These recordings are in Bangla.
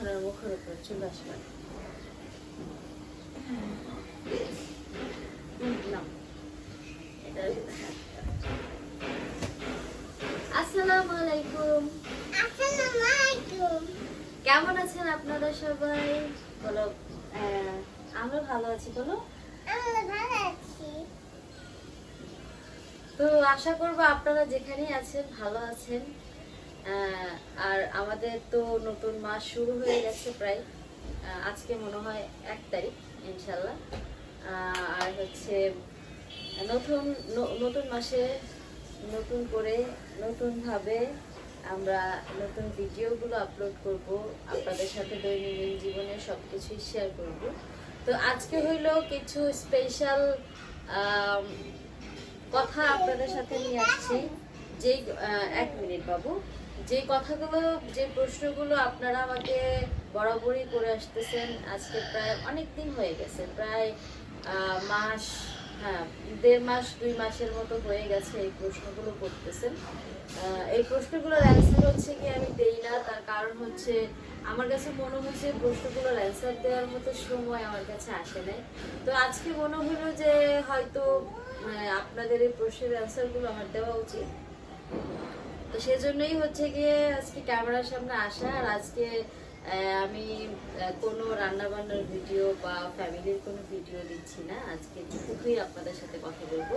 আর মুখের উপর চুল আসসালামু আলাইকুম। কেমন আছেন আপনারা সবাই? বলো আমরা ভালো আছি বলো। তো আশা করব আপনারা যেখানেই আছেন ভালো আছেন। আর আমাদের তো নতুন মাস শুরু হয়ে গেছে প্রায়। আজকে মনে হয় এক তারিখ ইনশাল্লাহ আর হচ্ছে নতুন নতুন মাসে নতুন করে নতুনভাবে আমরা নতুন ভিডিওগুলো আপলোড করব, আপনাদের সাথে দৈনন্দিন জীবনের সব কিছুই শেয়ার করব। তো আজকে হইল কিছু স্পেশাল কথা আপনাদের সাথে নিয়ে আসছি। যে এক মিনিট বাবু। যে কথাগুলো, যে প্রশ্নগুলো আপনারা আমাকে বরাবরই করে আসতেছেন, আজকে প্রায় অনেক দিন হয়ে গেছে, প্রায় মাস হ্যাঁ দেড় মাস, দুই মাসের মতো হয়ে গেছে এই প্রশ্নগুলো করতেছেন। এই প্রশ্নগুলোর অ্যান্সার হচ্ছে কি আমি দেই না, তার কারণ হচ্ছে আমার কাছে মনে হচ্ছে প্রশ্নগুলোর অ্যান্সার দেওয়ার মতো সময় আমার কাছে আসে নাই। তো আজকে মনে হলো যে হয়তো আপনাদের এই প্রশ্নের অ্যান্সারগুলো আমার দেওয়া উচিত। তো সেজন্যই হচ্ছে গিয়ে আজকে ক্যামেরার সামনে আসা, আর আজকে আমি কোনো রান্নাবান্নার ভিডিও বা ফ্যামিলির কোনো ভিডিও দিচ্ছি না। আজকে শুধুই আপনাদের সাথে কথা বলব।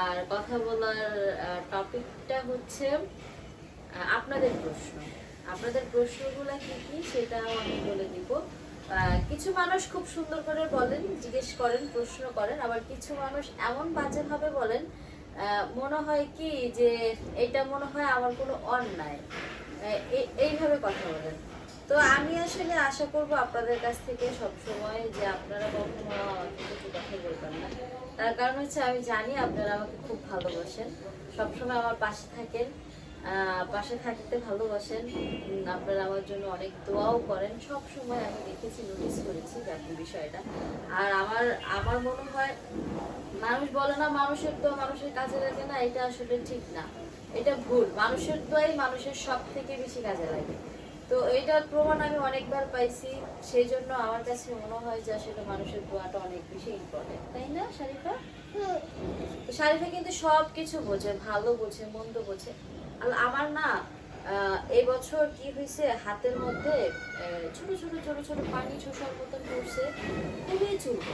আর কথা বলার টপিকটা হচ্ছে আপনাদের প্রশ্ন। আপনাদের প্রশ্নগুলো কি কি সেটাও আমি বলে দিব। কিছু মানুষ খুব সুন্দর করে বলেন, জিজ্ঞেস করেন, প্রশ্ন করেন, আবার কিছু মানুষ এমন বাজে ভাবে বলেন মনে হয় কি যে এটা মনে হয় আমার কোনো অন্যায়। এই- এইভাবে কথা বলেন। তো আমি আসলে আশা করব আপনাদের কাছ থেকে সবসময় যে আপনারা কখনো কিছু কথা বলবেন না। তার কারণ হচ্ছে আমি জানি আপনারা আমাকে খুব ভালোবাসেন। সবসময় আমার পাশে থাকেন। পাশে থাকতে ভালোবাসেন, আপনারা আমার জন্য অনেক দোয়াও করেন। সব সময় আমি দেখেছি নোটিস করেছি বাকি বিষয়টা। আর আমার আমার মনে হয়, মানুষ বলে না মানুষের দোয়া মানুষের কাজে লাগে না, এটা আসলে ঠিক না। এটা ভুল। মানুষের দোয়াই মানুষের সব থেকে বেশি কাজে লাগে। তো এইটার প্রমাণ আমি অনেকবার পাইছি সেই জন্য আমার কাছে মনে হয় যে আসলে মানুষের দোয়াটা অনেক বেশি ইম্পর্টেন্ট তাই না শারিফা তো শারিফা কিন্তু সব কিছু বোঝে, ভালো বোঝে, মন্দ বোঝে। আমার না এই বছর কি হয়েছে হাতের মধ্যে ছোট ছোট ছোট ছোট পানি শোষার মতন পড়ছে খুবই চুলক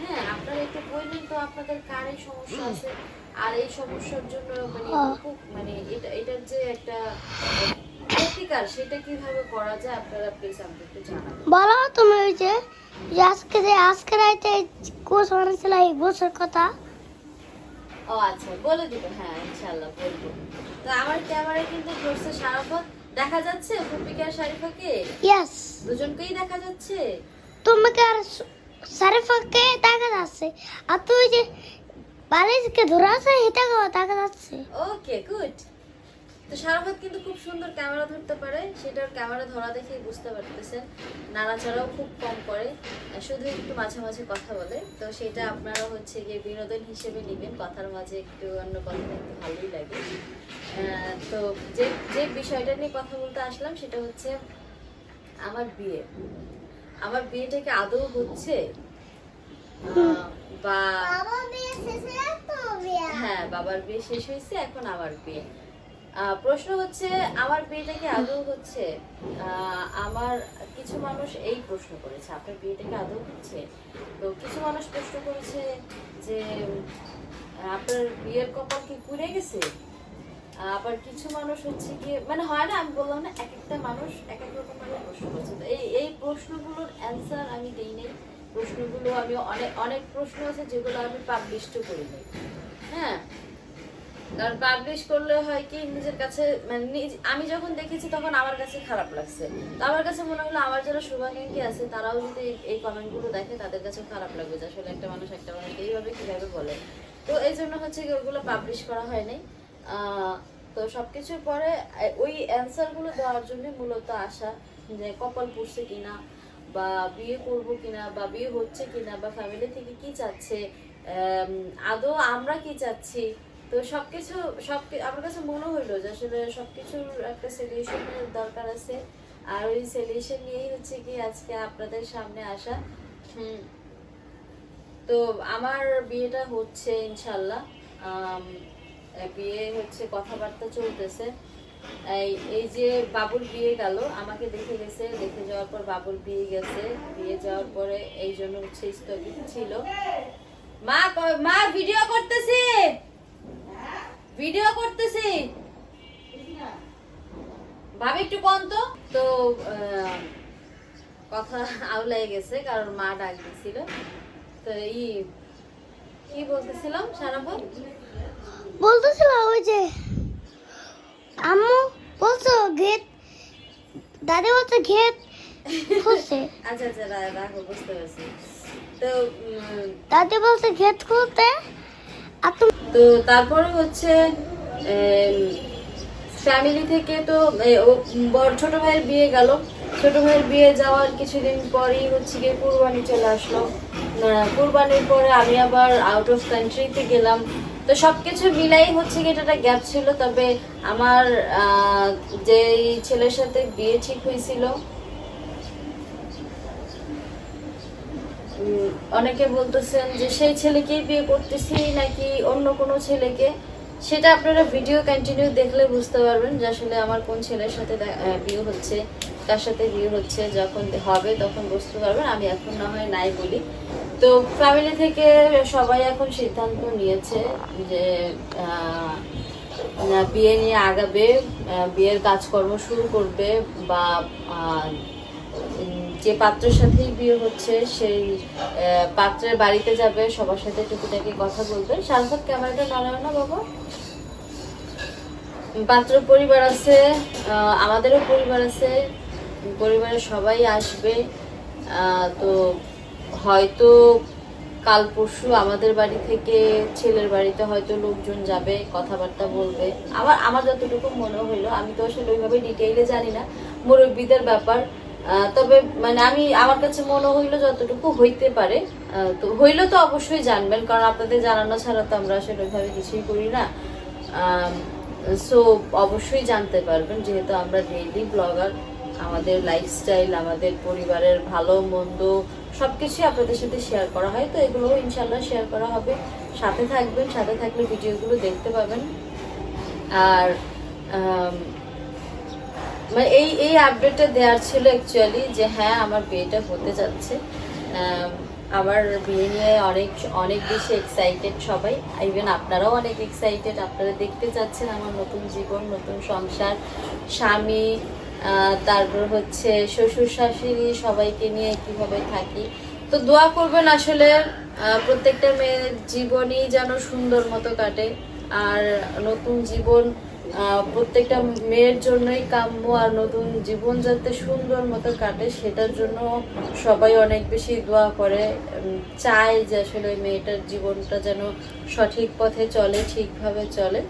হ্যাঁ আপনারা একটু বললেন তো আপনাদের কার সমস্যা আছে? আর এই সমস্যার জন্য মানে খুব মানে এটা এটার যে একটা প্রতিকার সেটা কীভাবে করা যায় আপনারা প্লিজ আমাকে একটু জানাবেন বলো তুমি ওই যে আজকে যে আজকে রাইতে কোচ বানাচ্ছিল এই বছর কথা? ও আচ্ছা বলে দিবেন। হ্যাঁ ইনশাল্লাহ বলব তো আমার ক্যামেরায় কিন্তু ধরছে সারাফত দেখা যাচ্ছে? ফুপিকে আর শারিফাকে? ইয়েস দুজনকেই দেখা যাচ্ছে? তোমাকে আর শারিফাকে দেখা যাচ্ছে। আর তুই যে বালিশকে ধরা আছে সেটাকেও দেখা যাচ্ছে। ওকে গুড তো সারাফত কিন্তু খুব সুন্দর ক্যামেরা ধরতে পারে সেটার ক্যামেরা ধরা দেখেই বুঝতে পারতেছেন। নাড়াচাড়াও খুব কম করে শুধু একটু মাঝে মাঝে কথা বলে। তো সেটা আপনারা হচ্ছে গিয়ে বিনোদন হিসেবে নেবেন কথার মাঝে একটু অন্য কথা একটু ভালোই লাগে। তো যে যে বিষয়টা নিয়ে কথা বলতে আসলাম সেটা হচ্ছে আমার বিয়ে। আমার বিয়েটা কি আদৌ হচ্ছে? বা হ্যাঁ বাবার বিয়ে শেষ হয়েছে এখন আমার বিয়ে। প্রশ্ন হচ্ছে, আমার বিয়েটা কি আদৌ হচ্ছে আমার কিছু মানুষ এই প্রশ্ন করেছে, আপনার বিয়েটা কি আদৌ হচ্ছে? তো কিছু মানুষ প্রশ্ন করেছে যে, আপনার বিয়ের কপাল কি পুড়ে গেছে? আবার কিছু মানুষ হচ্ছে কি মানে হয় না, আমি বললাম না, এক একটা মানুষ এক এক রকম ভাবে প্রশ্ন করছে। তো এই এই প্রশ্নগুলোর অ্যান্সার আমি দিই নাই। প্রশ্নগুলো আমি অনেক অনেক প্রশ্ন আছে যেগুলো আমি পাবলিশও করি নাই। হ্যাঁ? কারণ পাবলিশ করলে হয় কি নিজের কাছে মানে আমি যখন দেখেছি তখন আমার কাছে খারাপ লাগছে। তো আমার কাছে মনে হলো আমার যারা শুভাকাঙ্ক্ষী আছে তারাও যদি এই- কমেন্টগুলো দেখে তাদের কাছে খারাপ লাগবে যে আসলে একটা মানুষ একটা মানুষ এইভাবে কীভাবে বলে। তো এই জন্য হচ্ছে কি ওগুলো পাবলিশ করা হয় নাই আহ, তো সবকিছুর পরে আহ, ওই অ্যান্সারগুলো দেওয়ার জন্য মূলত আসা যে কপাল পুষছে কিনা বা বিয়ে করব কিনা বা বিয়ে হচ্ছে কিনা বা ফ্যামিলি থেকে কি চাচ্ছে আদৌ আমরা কি চাচ্ছি তো সবকিছু সব আমার কাছে মনে হইল যে আসলে সবকিছুর একটা সলিউশনের দরকার আছে। আর ওই সলিউশন নিয়েই হচ্ছে কি আজকে আপনাদের সামনে আসা। তো আমার বিয়েটা হচ্ছে ইনশাল্লাহ। বিয়ে হচ্ছে কথাবার্তা চলতেছে। এই এই যে বাবুর বিয়ে গেল, আমাকে দেখে গেছে, দেখে যাওয়ার পর বাবুর বিয়ে গেছে। বিয়ে যাওয়ার পরে এই জন্য হচ্ছে স্থগিত ছিল। মা মা ভিডিও করতেছি! ভিডিও করতেছি। ভাবি একটু কম তো। তো কথা আউলাই গেছে কারণ মা ডাক দিছিল। তো ই কি বলতেছিলাম সারাফত বলতেছিল ওই যে আম্মু বলছো গেট দাদি বলছে গেট খুলছে। আচ্ছা আচ্ছা রাখো বুঝতে পারছি। তো দাদি বলছে গেট খুলতে আর তুমি তো তারপরে হচ্ছে ফ্যামিলি থেকে তো বড় ছোট ভাইয়ের বিয়ে গেল। ছোট ভাইয়ের বিয়ে যাওয়ার কিছুদিন পরেই হচ্ছে গিয়ে কুরবানি চলে আসলো। কুরবানির পরে আমি আবার আউট অফ কান্ট্রিতে গেলাম। তো সব কিছু মিলাই হচ্ছে কি এটা একটা গ্যাপ ছিল। তবে আমার যেই ছেলের সাথে বিয়ে ঠিক হয়েছিল অনেকে বলতেছেন যে, সেই ছেলেকেই বিয়ে করতেছি নাকি অন্য কোনো ছেলেকে? সেটা আপনারা ভিডিও কন্টিনিউ দেখলে বুঝতে পারবেন যে, আসলে আমার কোন ছেলের সাথে বিয়ে হচ্ছে, কার সাথে বিয়ে হচ্ছে, যখন হবে তখন বুঝতে পারবেন। আমি এখন না হয় নাই বলি। তো ফ্যামিলি থেকে সবাই এখন সিদ্ধান্ত নিয়েছে যে বিয়ে নিয়ে আগাবে বিয়ের কাজকর্ম শুরু করবে বা যে পাত্রের সাথেই বিয়ে হচ্ছে, সেই পাত্রের বাড়িতে যাবে, সবার সাথে টুকিটাকি কথা বলবে। সারফত ক্যামেরাটা নাড়াবে না, বাবা। পাত্র পরিবার আছে আমাদেরও পরিবার আছে, পরিবারের সবাই আসবে। তো হয়তো কাল পরশু আমাদের বাড়ি থেকে ছেলের বাড়িতে হয়তো লোকজন যাবে, কথাবার্তা বলবে। আবার আমার যতটুকু মনে হইল, আমি তো আসলে ওইভাবে ডিটেইলে জানি না। মুরব্বীদের ব্যাপার তবে মানে আমি আমার কাছে মনে হইল যতটুকু হইতে পারে তো হইলে তো অবশ্যই জানবেন, কারণ আপনাদের জানানো ছাড়া তো আমরা আসলে ওইভাবে কিছুই করি না। সো অবশ্যই জানতে পারবেন, যেহেতু আমরা ডেইলি ব্লগার আমাদের লাইফস্টাইল আমাদের পরিবারের ভালো, মন্দ সব কিছুই আপনাদের সাথে শেয়ার করা হয়, তো এগুলো ইনশাল্লাহ শেয়ার করা হবে। সাথে থাকবেন, সাথে থাকলে ভিডিওগুলো দেখতে পাবেন। আর মানে এই এই আপডেটটা দেওয়ার ছিল অ্যাকচুয়ালি যে হ্যাঁ আমার বিয়েটা হতে যাচ্ছে। আম, আমার বিয়ে নিয়ে অনেক অনেক বেশি এক্সাইটেড সবাই। ইভেন আপনারাও অনেক এক্সাইটেড আপনারা দেখতে চাচ্ছেন আমার নতুন জীবন নতুন সংসার স্বামী তারপর হচ্ছে শ্বশুর শাশুড়ি সবাইকে নিয়ে কীভাবে থাকি। তো দোয়া করবেন আসলে প্রত্যেকটা মেয়ের জীবনই যেন সুন্দর মতো কাটে। আর নতুন জীবন প্রত্যেকটা মেয়ের জন্যই কাম্য আর নতুন জীবন যাতে সুন্দর মতো কাটে, সেটার জন্য সবাই অনেক বেশি দোয়া করে। চায় যে আসলে ওই মেয়েটার জীবনটা যেন সঠিক পথে চলে, ঠিকভাবে চলে।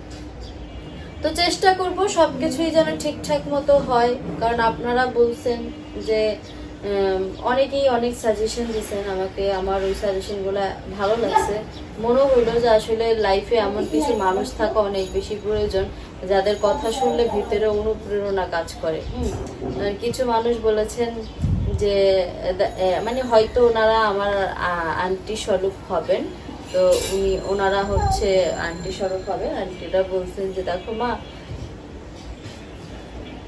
তো চেষ্টা করব সব কিছুই যেন ঠিকঠাক মতো হয়, কারণ আপনারা বলছেন যে অনেকেই অনেক সাজেশন দিয়েছেন আমাকে, আমার ওই সাজেশনগুলো ভালো লাগছে। মনে হইল যে আসলে লাইফে এমন কিছু মানুষ থাকা অনেক বেশি প্রয়োজন। যাদের কথা শুনলে ভিতরে অনুপ্রেরণা কাজ করে। কিছু মানুষ বলেছেন যে মানে হয়তো ওনারা আমার আন্টি স্বরূপ হবেন। তো উনি ওনারা হচ্ছে আন্টি স্বরূপ হবে আন্টিরা বলছেন যে দেখো মা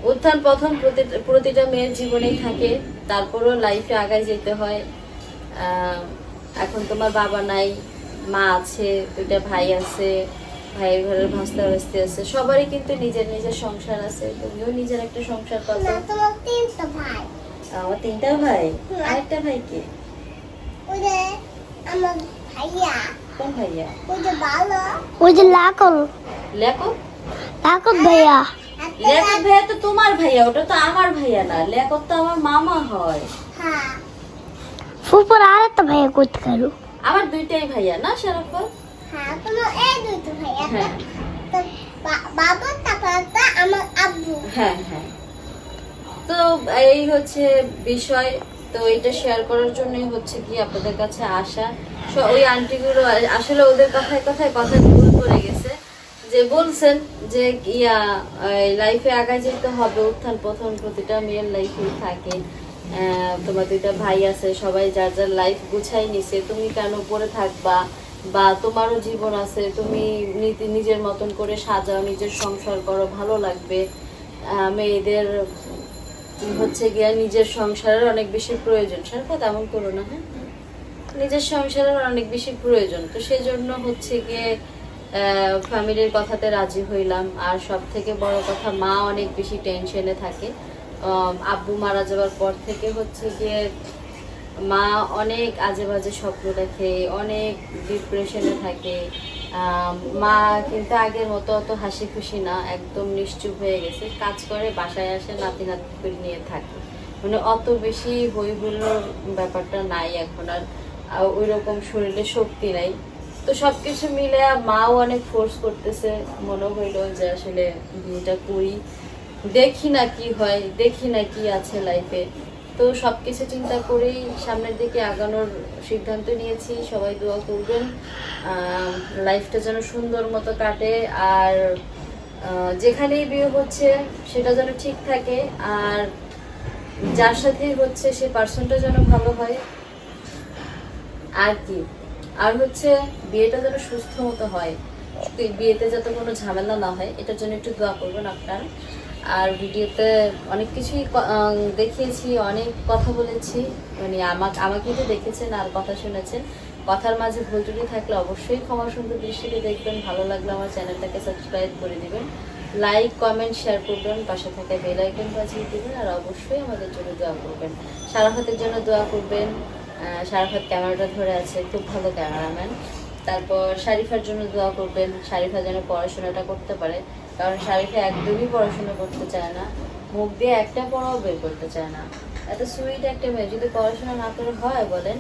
উত্থান প্রথম প্রতি- প্রতিটা মেয়ের জীবনেই থাকে। তারপরও লাইফে আগায় যেতে হয়। আহ, এখন তোমার বাবা নাই মা আছে দুইটা ভাই আছে। ভাইয়ের ঘরের ভাস্তা ভাস্তি আছে। সবারই কিন্তু নিজের নিজের সংসার আছে। তুমিও নিজের একটা সংসার পাবো। তোমার তিনটা ভাই। আমার তিনটা ভাই? আরেকটা ভাই কে আমার ভাইয়া। কোন ভাইয়া? ওই যে ভালো ওই যে লাকল। লেখো লাকত ভাইয়া। লেখক ভাইয়া তো তোমার ভাইয়া ওটা তো আমার ভাইয়া না। লেখক তো আমার মামা হয়। হ্যাঁ। ফুপুর আর একটা ভাইয়া করতে গেল আমার দুইটাই ভাইয়া না সারাফত হ্যাঁ তোমার এই হ্যাঁ। বাবা তারপর আমার আব্বু। হ্যাঁ হ্যাঁ। তো এই হচ্ছে বিষয় তো এটা শেয়ার করার জন্যই হচ্ছে কি আপনাদের কাছে আসা। ওই আন্টিগুলো আসলে ওদের কথায় কথায় কথা ভুল করে গেছে। যে বলছেন যে ইয়া লাইফে আগায় যেতে হবে উত্থান প্রথম প্রতিটা মেয়ের লাইফেই থাকে। তোমার দুইটা ভাই আছে সবাই যার যার লাইফ গুছাই নিছে তুমি কেন পড়ে থাকবা? বা তোমারও জীবন আছে, তুমি নিজের মতন করে সাজাও, নিজের সংসার করো, ভালো লাগবে। মেয়েদের হচ্ছে গিয়া নিজের সংসারের অনেক বেশি প্রয়োজন। সারপা তেমন করো না হ্যাঁ? নিজের সংসারের অনেক বেশি প্রয়োজন। তো সেই জন্য হচ্ছে গিয়ে ফ্যামিলির কথাতে রাজি হইলাম। আর সব থেকে বড় কথা, মা অনেক বেশি টেনশনে থাকে। আব্বু মারা যাওয়ার পর থেকে হচ্ছে গিয়ে মা অনেক আজে বাজে স্বপ্ন দেখে, অনেক ডিপ্রেশনে থাকে। মা কিন্তু আগের মতো অত হাসি খুশি না, একদম নিশ্চুপ হয়ে গেছে। কাজ করে, বাসায় আসে, নাতি নাতি করে নিয়ে থাকে। মানে অত বেশি হই ব্যাপারটা নাই এখন, আর ওই রকম শরীরে শক্তি নাই। তো সব কিছু মিলে মাও অনেক ফোর্স করতেছে। মনে হইল যে আসলে বিয়েটা করি। দেখি না কি হয়, দেখি না কি আছে লাইফে তো সবকিছু চিন্তা করেই সামনের দিকে আগানোর সিদ্ধান্ত নিয়েছি। সবাই দোয়া করবেন। লাইফটা যেন সুন্দর মতো কাটে আর যেখানেই বিয়ে হচ্ছে সেটা যেন ঠিক থাকে আর যার সাথে হচ্ছে সে পার্সনটা যেন ভালো হয়। আর কি? আর হচ্ছে বিয়েটা যেন সুস্থ মতো হয়। বিয়েতে যাতে কোনো ঝামেলা না হয়, এটার জন্য একটু দোয়া করবেন আপনার। আর ভিডিওতে অনেক কিছুই দেখিয়েছি, অনেক কথা বলেছি। মানে আমাকে আমাকে তো দেখেছেন আর কথা শুনেছেন। কথার মাঝে ভুল ত্রুটি থাকলে অবশ্যই ক্ষমা সুন্দর দৃষ্টিতে দেখবেন। ভালো লাগলে আমার চ্যানেলটাকে সাবস্ক্রাইব করে দিবেন। লাইক কমেন্ট শেয়ার করবেন। পাশে থাকা বেল আইকন বাজিয়ে দিবেন আর অবশ্যই আমাদের জন্য দোয়া করবেন। সারাফাতের জন্য দোয়া করবেন। সারাফাত ক্যামেরাটা ধরে আছে। খুব ভালো ক্যামেরাম্যান। তারপর শারিফার জন্য দোয়া করবেন। শারিফা যেন পড়াশোনাটা করতে পারে। কারণ শারিফা একদমই পড়াশোনা করতে চায় না মুখ দিয়ে একটা পড়াও বের করতে চায় না। এত সুইট একটা মেয়ে যদি পড়াশোনা না করে হয় বলেন?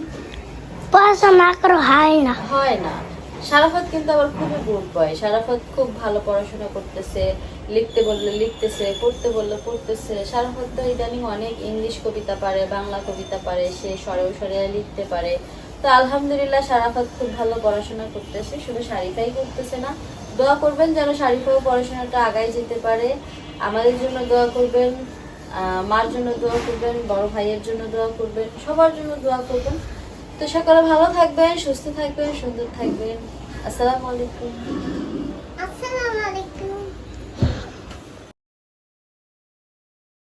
পড়াশোনা না করে হয় না। হয় না। সারাফত কিন্তু আবার খুবই গুড বয় সারাফত খুব ভালো পড়াশোনা করতেছে লিখতে বললে লিখতেছে পড়তে বললে পড়তেছে। সারাফত তো ইদানিং অনেক ইংলিশ কবিতা পারে বাংলা কবিতা পারে সে সরেও সরে লিখতে পারে। তো আলহামদুলিল্লাহ সারাফত খুব ভালো পড়াশোনা করতেছে শুধু শারিফাই করতেছে না দোয়া করবেন যেন শারিফাও পড়াশোনাটা আগায় যেতে পারে। আমাদের জন্য দোয়া করবেন মার জন্য দোয়া করবেন, বড় ভাইয়ের জন্য দোয়া করবেন, সবার জন্য দোয়া করবেন। তো সকালে ভালো থাকবেন, সুস্থ থাকবেন, সুন্দর থাকবেন। আসসালামু আলাইকুম। আসসালামু আলাইকুম।